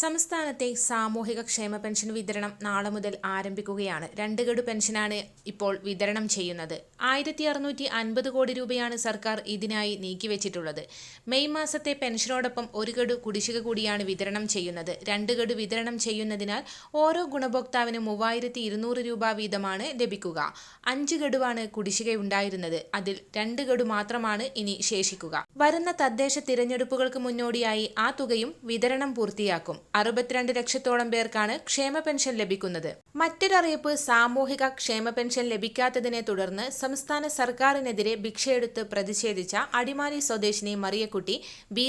സംസ്ഥാനത്തെ സാമൂഹിക ക്ഷേമ പെൻഷൻ വിതരണം നാളെ മുതൽ ആരംഭിക്കുകയാണ്. രണ്ട് ഗഡു പെൻഷനാണ് ഇപ്പോൾ വിതരണം ചെയ്യുന്നത്. ആയിരത്തി അറുന്നൂറ്റി അൻപത് കോടി രൂപയാണ് സർക്കാർ ഇതിനായി നീക്കിവെച്ചിട്ടുള്ളത്. മെയ് മാസത്തെ പെൻഷനോടൊപ്പം ഒരു ഗഡു കുടിശ്ശിക കൂടിയാണ് വിതരണം ചെയ്യുന്നത്. രണ്ട് ഗഡു വിതരണം ചെയ്യുന്നതിനാൽ ഓരോ ഗുണഭോക്താവിനും മൂവായിരത്തി ഇരുന്നൂറ് രൂപ വീതമാണ് ലഭിക്കുക. അഞ്ച് ഗഡുവാണ് കുടിശ്ശികയുണ്ടായിരുന്നത്. അതിൽ രണ്ട് ഗഡു മാത്രമാണ് ഇനി ശേഷിക്കുക. വരുന്ന തദ്ദേശ തിരഞ്ഞെടുപ്പുകൾക്ക് മുന്നോടിയായി ആ തുകയും വിതരണം പൂർത്തിയാക്കും. അറുപത്തിരണ്ട് ലക്ഷത്തോളം പേർക്കാണ് ക്ഷേമ പെൻഷൻ ലഭിക്കുന്നത്. മറ്റൊരറിയിപ്പ് സാമൂഹിക ക്ഷേമ പെൻഷൻ ലഭിക്കാത്തതിനെ തുടർന്ന് സംസ്ഥാന സർക്കാരിനെതിരെ ഭിക്ഷയെടുത്ത് പ്രതിഷേധിച്ച അടിമാലി സ്വദേശിനി മറിയക്കുട്ടി ബി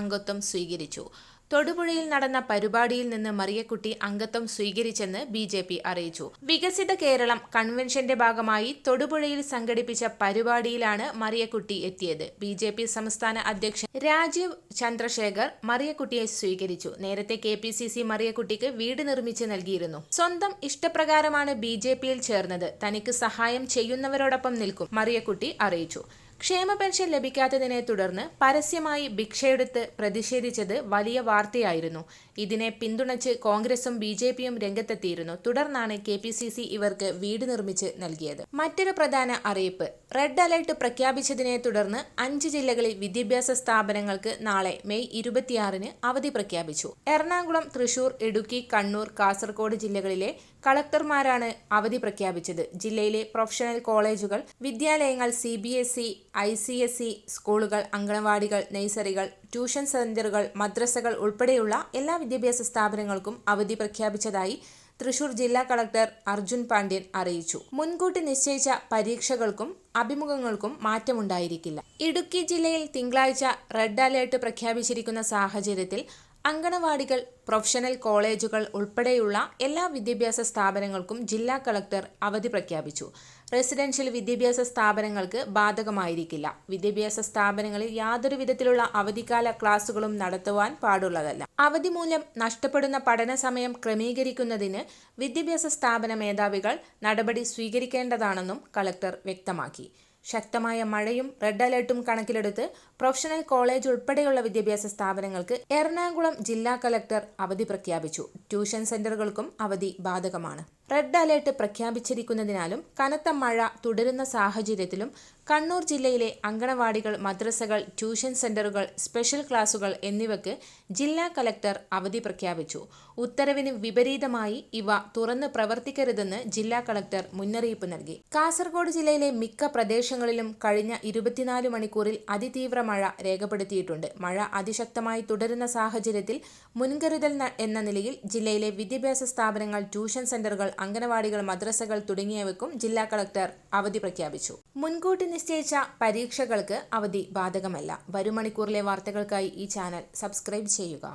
അംഗത്വം സ്വീകരിച്ചു. തൊടുപുഴയിൽ നടന്ന പരിപാടിയിൽ നിന്ന് മറിയക്കുട്ടി അംഗത്വം സ്വീകരിച്ചെന്ന് ബി ജെ പി അറിയിച്ചു. വികസിത കേരളം കൺവെൻഷന്റെ ഭാഗമായി തൊടുപുഴയിൽ സംഘടിപ്പിച്ച പരിപാടിയിലാണ് മറിയക്കുട്ടി എത്തിയത്. ബി ജെ പി സംസ്ഥാന അധ്യക്ഷൻ രാജീവ് ചന്ദ്രശേഖർ മറിയക്കുട്ടിയെ സ്വീകരിച്ചു. നേരത്തെ കെ പി സി സി മറിയക്കുട്ടിക്ക് വീട് നിർമ്മിച്ച് നൽകിയിരുന്നു. സ്വന്തം ഇഷ്ടപ്രകാരമാണ് ബി ജെ പിയിൽ ചേർന്നത്. തനിക്ക് സഹായം ചെയ്യുന്നവരോടൊപ്പം നിൽക്കും മറിയക്കുട്ടി അറിയിച്ചു. ക്ഷേമ പെൻഷൻ ലഭിക്കാത്തതിനെ തുടർന്ന് പരസ്യമായി ഭിക്ഷയെടുത്ത് പ്രതിഷേധിച്ചത് വലിയ വാർത്തയായിരുന്നു. ഇതിനെ പിന്തുണച്ച് കോൺഗ്രസും ബി ജെ പിയും രംഗത്തെത്തിയിരുന്നു. തുടർന്നാണ് കെ പി സി സി ഇവർക്ക് വീട് നിർമ്മിച്ച് നൽകിയത്. മറ്റൊരു പ്രധാന അറിയിപ്പ്. റെഡ് അലർട്ട് പ്രഖ്യാപിച്ചതിനെ തുടർന്ന് അഞ്ച് ജില്ലകളിൽ വിദ്യാഭ്യാസ സ്ഥാപനങ്ങൾക്ക് നാളെ മെയ് ഇരുപത്തിയാറിന് അവധി പ്രഖ്യാപിച്ചു. എറണാകുളം തൃശൂർ ഇടുക്കി കണ്ണൂർ കാസർഗോഡ് ജില്ലകളിലെ കളക്ടർമാരാണ് അവധി പ്രഖ്യാപിച്ചത്. ജില്ലയിലെ പ്രൊഫഷണൽ കോളേജുകൾ വിദ്യാലയങ്ങൾ C B S E I C S E സ്കൂളുകൾ അങ്കണവാടികൾ നഴ്സറികൾ ട്യൂഷൻ സെന്ററുകൾ മദ്രസകൾ ഉൾപ്പെടെയുള്ള എല്ലാ വിദ്യാഭ്യാസ സ്ഥാപനങ്ങൾക്കും അവധി പ്രഖ്യാപിച്ചതായി തൃശൂർ ജില്ലാ കളക്ടർ അർജുൻ പാണ്ഡ്യൻ അറിയിച്ചു. മുൻകൂട്ടി നിശ്ചയിച്ച പരീക്ഷകൾക്കും അഭിമുഖങ്ങൾക്കും മാറ്റമുണ്ടായിരിക്കില്ല. ഇടുക്കി ജില്ലയിൽ തിങ്കളാഴ്ച റെഡ് അലേർട്ട് പ്രഖ്യാപിച്ചിരിക്കുന്ന സാഹചര്യത്തിൽ അങ്കണവാടികൾ പ്രൊഫഷണൽ കോളേജുകൾ ഉൾപ്പെടെയുള്ള എല്ലാ വിദ്യാഭ്യാസ സ്ഥാപനങ്ങൾക്കും ജില്ലാ കളക്ടർ അവധി പ്രഖ്യാപിച്ചു. റെസിഡൻഷ്യൽ വിദ്യാഭ്യാസ സ്ഥാപനങ്ങൾക്ക് ബാധകമായിരിക്കില്ല. വിദ്യാഭ്യാസ സ്ഥാപനങ്ങളിൽ യാതൊരു വിധത്തിലുള്ള അവധിക്കാല ക്ലാസുകളും നടത്തുവാൻ പാടുള്ളതല്ല. അവധി മൂലം നഷ്ടപ്പെടുന്ന പഠന സമയം ക്രമീകരിക്കുന്നതിന് വിദ്യാഭ്യാസ സ്ഥാപന മേധാവികൾ നടപടി സ്വീകരിക്കേണ്ടതാണെന്നും കളക്ടർ വ്യക്തമാക്കി. ശക്തമായ മഴയും റെഡ് അലേർട്ടും കണക്കിലെടുത്ത് പ്രൊഫഷണൽ കോളേജ് ഉൾപ്പെടെയുള്ള വിദ്യാഭ്യാസ സ്ഥാപനങ്ങൾക്ക് എറണാകുളം ജില്ലാ കലക്ടർ അവധി പ്രഖ്യാപിച്ചു. ട്യൂഷൻ സെന്ററുകൾക്കും അവധി ബാധകമാണ്. റെഡ് അലേർട്ട് പ്രഖ്യാപിച്ചിരിക്കുന്നതിനാലും കനത്ത മഴ തുടരുന്ന സാഹചര്യത്തിലും കണ്ണൂർ ജില്ലയിലെ അങ്കണവാടികൾ മദ്രസകൾ ട്യൂഷൻ സെന്ററുകൾ സ്പെഷ്യൽ ക്ലാസുകൾ എന്നിവയ്ക്ക് ജില്ലാ കലക്ടർ അവധി പ്രഖ്യാപിച്ചു. ഉത്തരവിന് വിപരീതമായി ഇവ തുറന്ന് പ്രവർത്തിക്കരുതെന്ന് ജില്ലാ കളക്ടർ മുന്നറിയിപ്പ് നൽകി. കാസർഗോഡ് ജില്ലയിലെ മിക്ക പ്രദേശങ്ങളിലും കഴിഞ്ഞ ഇരുപത്തിനാല് മണിക്കൂറിൽ അതിതീവ്ര മഴ രേഖപ്പെടുത്തിയിട്ടുണ്ട്. മഴ അതിശക്തമായി തുടരുന്ന സാഹചര്യത്തിൽ മുൻകരുതൽ എന്ന നിലയിൽ ജില്ലയിലെ വിദ്യാഭ്യാസ സ്ഥാപനങ്ങൾ ട്യൂഷൻ സെന്ററുകൾ അംഗനവാടികൾ മദ്രസകൾ തുടങ്ങിയവയ്ക്കും ജില്ലാ കളക്ടർ അവധി പ്രഖ്യാപിച്ചു. മുൻകൂട്ടി നിശ്ചയിച്ച പരീക്ഷകൾക്ക് അവധി ബാധകമല്ല. വരും മണിക്കൂറിലെ വാർത്തകൾക്കായി ഈ ചാനൽ സബ്സ്ക്രൈബ് ചെയ്യുക.